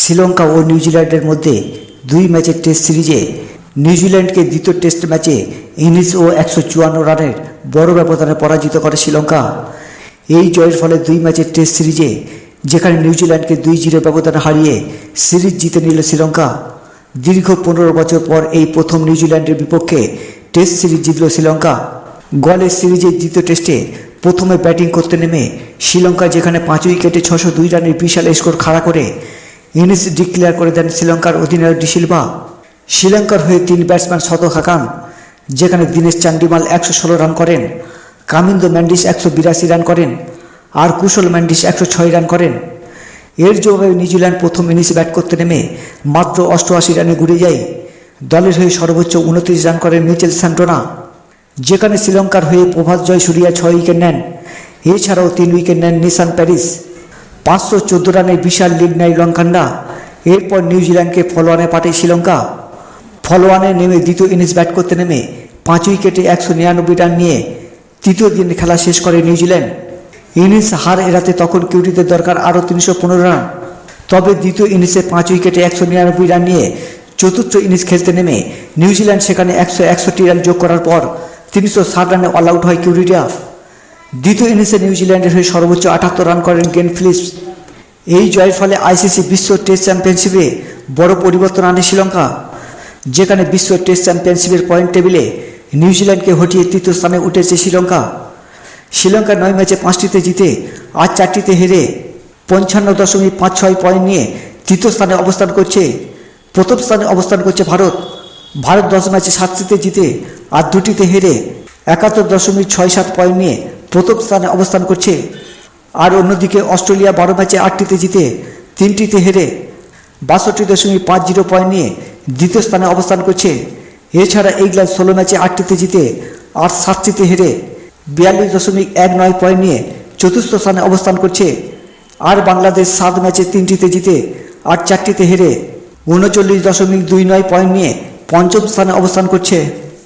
শ্রীলঙ্কা ও নিউজিল্যান্ডের মধ্যে দুই ম্যাচের টেস্ট সিরিজে নিউজিল্যান্ডকে দ্বিতীয় টেস্ট ম্যাচে ইনিংস ও একশো চুয়ান্ন রানের বড় ব্যবধানে পরাজিত করে শ্রীলঙ্কা। এই জয়ের ফলে দুই ম্যাচের টেস্ট সিরিজে যেখানে নিউজিল্যান্ডকে দুই জিরো ব্যবধানে হারিয়ে সিরিজ জিতে নিল শ্রীলঙ্কা। দীর্ঘ পনেরো বছর পর এই প্রথম নিউজিল্যান্ডের বিপক্ষে টেস্ট সিরিজ জিতল শ্রীলঙ্কা। গলের সিরিজের দ্বিতীয় টেস্টে প্রথমে ব্যাটিং করতে নেমে শ্রীলঙ্কা যেখানে পাঁচ উইকেটে ছশো দুই রানের বিশাল স্কোর খাড়া করে ইনিংস ডিক্লেয়ার করে দেন শ্রীলঙ্কার অধিনায়ক ডিসিলভা শ্রীলঙ্কার হয়ে তিন ব্যাটসম্যান শতক হাঁকান, যেখানে দীনেশ চান্ডিমাল একশো ষোলো রান করেন, কামিন্দো ম্যান্ডিস একশো বিরাশি রান করেন, আর কুশল ম্যান্ডিস একশো ছয় রান করেন। এর জবাবে নিউজিল্যান্ড প্রথম ইনিংস ব্যাট করতে নেমে মাত্র অষ্টআশি রানে ঘুরে যায়। দলের হয়ে সর্বোচ্চ উনত্রিশ রান করেন মিচেল স্যান্টোনা, যেখানে শ্রীলঙ্কার হয়ে প্রভাত জয় সুরিয়া ছয় উইকেট নেন। এছাড়াও তিন উইকেট নেন নিশান প্যারিস। পাঁচশো চোদ্দ রানের বিশাল লিড নেয় লঙ্কানরা এরপর নিউজিল্যান্ডকে ফলোয়ানে পাঠায় শ্রীলঙ্কা। ফলোয়ানে নেমে দ্বিতীয় ইনিংস ব্যাট করতে নেমে পাঁচ উইকেটে একশো নিরানব্বই রান নিয়ে তৃতীয় দিন খেলা শেষ করে নিউজিল্যান্ড ইনিংস হার এড়াতে তখন কিউরিদের দরকার আরও তিনশো পনেরো রান। তবে দ্বিতীয় ইনিংসে পাঁচ উইকেটে একশো নিরানব্বই রান নিয়ে চতুর্থ ইনিংস খেলতে নেমে নিউজিল্যান্ড সেখানে একশো একষট্টি রান যোগ করার পর তিনশো ষাট রানে অল আউট হয় কিউরিরা দ্বিতীয় ইনিংসে নিউজিল্যান্ডের হয়ে সর্বোচ্চ আটাত্তর রান করেন গেন ফিলিপস। এই জয়ের ফলে আইসিসি বিশ্ব টেস্ট চ্যাম্পিয়নশিপে বড় পরিবর্তন আনে শ্রীলঙ্কা, যেখানে বিশ্ব টেস্ট চ্যাম্পিয়নশিপের পয়েন্ট টেবিলে নিউজিল্যান্ডকে হটিয়ে তৃতীয় স্থানে উঠেছে শ্রীলঙ্কা। শ্রীলঙ্কা নয় ম্যাচে পাঁচটিতে জিতে আর চারটিতে হেরে পঞ্চান্ন দশমিক পাঁচ ছয় পয়েন্ট নিয়ে তৃতীয় স্থানে অবস্থান করছে। প্রথম স্থানে অবস্থান করছে ভারত। ভারত দশ ম্যাচে সাতটিতে জিতে আর দুটিতে হেরে একাত্তর দশমিক ছয় সাত পয়েন্ট নিয়ে প্রথম স্থানে অবস্থান করছে। আর অন্যদিকে অস্ট্রেলিয়া বারো ম্যাচে আটটিতে জিতে তিনটিতে হেরে বাষট্টি দশমিক পাঁচ জিরো পয়েন্ট নিয়ে দ্বিতীয় স্থানে অবস্থান করছে। এছাড়া ইংল্যান্ড ষোলো ম্যাচে আটটিতে জিতে আর সাতটিতে হেরে বিয়াল্লিশ দশমিক এক নয় পয়েন্ট নিয়ে চতুর্থ স্থানে অবস্থান করছে। আর বাংলাদেশ সাত ম্যাচে তিনটিতে জিতে আর চারটিতে হেরে উনচল্লিশ দশমিক দুই নয় পয়েন্ট নিয়ে পঞ্চম স্থানে অবস্থান করছে।